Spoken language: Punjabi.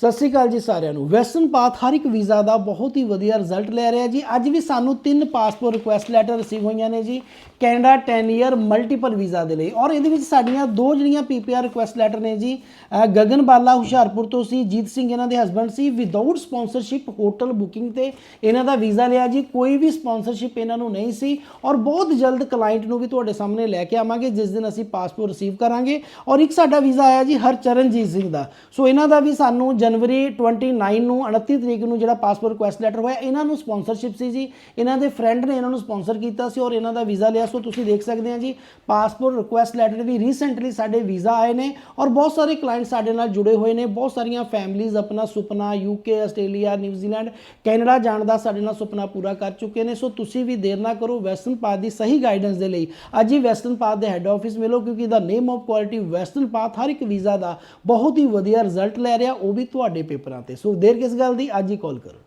ਸਤਿ ਸ਼੍ਰੀ ਅਕਾਲ ਜੀ ਸਾਰਿਆਂ ਨੂੰ। ਵੈਸਟਰਨ ਪਾਥ ਹਰ ਇੱਕ ਵੀਜ਼ਾ ਦਾ ਬਹੁਤ ਹੀ ਵਧੀਆ ਰਿਜ਼ਲਟ ਲੈ ਰਿਹਾ ਜੀ। ਅੱਜ ਵੀ ਸਾਨੂੰ ਤਿੰਨ ਪਾਸਪੋਰਟ ਰਿਕੁਐਸਟ ਲੈਟਰ ਰਿਸੀਵ ਹੋਈਆਂ ਨੇ ਜੀ। ਕੈਨੇਡਾ 10 ਇਅਰ ਮਲਟੀਪਲ ਵੀਜ਼ਾ ਦੇ ਲਈ। ਔਰ ਇਹਦੇ ਵਿੱਚ ਸਾਡੀਆਂ ਦੋ ਜਿਹੜੀਆਂ ਪੀਪੀਆਰ ਰਿਕੁਐਸਟ ਲੈਟਰ ਨੇ ਜੀ ਗਗਨ ਬਾਲਾ ਹੁਸ਼ਿਆਰਪੁਰ ਤੋਂ ਸੀ, ਜੀਤ ਸਿੰਘ ਇਹਨਾਂ ਦੇ ਹਸਬੰਡ ਸੀ। ਵਿਦਆਊਟ ਸਪਾਂਸਰਸ਼ਿਪ ਹੋਟਲ ਬੁਕਿੰਗ ਤੇ ਇਹਨਾਂ ਦਾ ਵੀਜ਼ਾ ਲਿਆ ਜੀ। ਕੋਈ ਵੀ ਸਪਾਂਸਰਸ਼ਿਪ ਇਹਨਾਂ ਨੂੰ ਨਹੀਂ ਸੀ। ਔਰ ਬਹੁਤ ਜਲਦ ਕਲਾਇੰਟ ਨੂੰ ਵੀ ਤੁਹਾਡੇ ਸਾਹਮਣੇ ਲੈ ਕੇ ਆਵਾਂਗੇ, ਜਿਸ ਦਿਨ ਅਸੀਂ ਪਾਸਪੋਰਟ ਰਿਸੀਵ ਕਰਾਂਗੇ। ਔਰ ਇੱਕ ਸਾਡਾ ਵੀਜ਼ਾ ਆਇਆ ਜੀ ਹਰਚਰਨਜੀਤ ਸਿੰਘ ਦਾ। ਸੋ ਇਹਨਾਂ ਦਾ ਵੀ ਸਾਨੂੰ ਜਨਵਰੀ 29 ਨੂੰ 29 ਤਰੀਕ ਨੂੰ ਜਿਹੜਾ ਪਾਸਪੋਰਟ ਰਿਕੁਐਸਟ ਲੈਟਰ ਹੋਇਆ, ਇਹਨਾਂ ਨੂੰ ਸਪਾਂਸਰਸ਼ਿਪ ਸੀ ਜੀ। ਇਹਨਾਂ ਦੇ ਫਰੈਂਡ ਨੇ ਇਹਨਾਂ ਨੂੰ ਸਪਾਂਸਰ ਕੀਤਾ ਸੀ ਔਰ ਇਹਨਾਂ ਦਾ ਵੀਜ਼ਾ ਲਿਆ ਸੋ। ਤੁਸੀਂ ਦੇਖ ਸਕਦੇ ਆ ਜੀ ਪਾਸਪੋਰਟ ਰਿਕੁਐਸਟ ਲੈਟਰ ਵੀ ਰੀਸੈਂਟਲੀ ਸਾਡੇ ਵੀਜ਼ਾ ਆਏ ਨੇ ਔਰ ਬਹੁਤ ਸਾਰੇ ਕਲਾਇੰਟ ਸਾਡੇ ਨਾਲ ਜੁੜੇ ਹੋਏ ਨੇ। ਬਹੁਤ ਸਾਰੀਆਂ ਫੈਮਲੀਆਂ ਆਪਣਾ ਸੁਪਨਾ ਯੂਕੇ ਆਸਟ੍ਰੇਲੀਆ ਨਿਊਜ਼ੀਲੈਂਡ ਕੈਨੇਡਾ ਜਾਣ ਦਾ ਸਾਡੇ ਨਾਲ ਸੁਪਨਾ ਪੂਰਾ ਕਰ ਚੁੱਕੇ ਨੇ। ਸੋ ਤੁਸੀਂ ਵੀ ਦੇਰ ਨਾ ਕਰੋ ਵੈਸਟਰਨ ਪਾਥ ਦੀ ਸਹੀ ਗਾਈਡੈਂਸ ਦੇ ਲਈ। ਅੱਜ ਹੀ ਵੈਸਟਰਨ ਪਾਥ ਦੇ ਹੈੱਡ ਆਫਿਸ ਮਿਲੋ ਕਿਉਂਕਿ ਦਾ name of quality western path ਹਰ ਇੱਕ ਵੀਜ਼ਾ ਦਾ ਬਹੁਤ ਹੀ ਵਧੀਆ ਰਿਜ਼ਲਟ ਲੈ ਰਿਹਾ। ਉਹ ਵੀ ਤੁਹਾਡੇ ਪੇਪਰਾਂ ਤੇ। ਸੋ ਦੇਰ ਕਿਸ ਗੱਲ ਦੀ ਅੱਜ ਹੀ ਕਾਲ ਕਰੋ।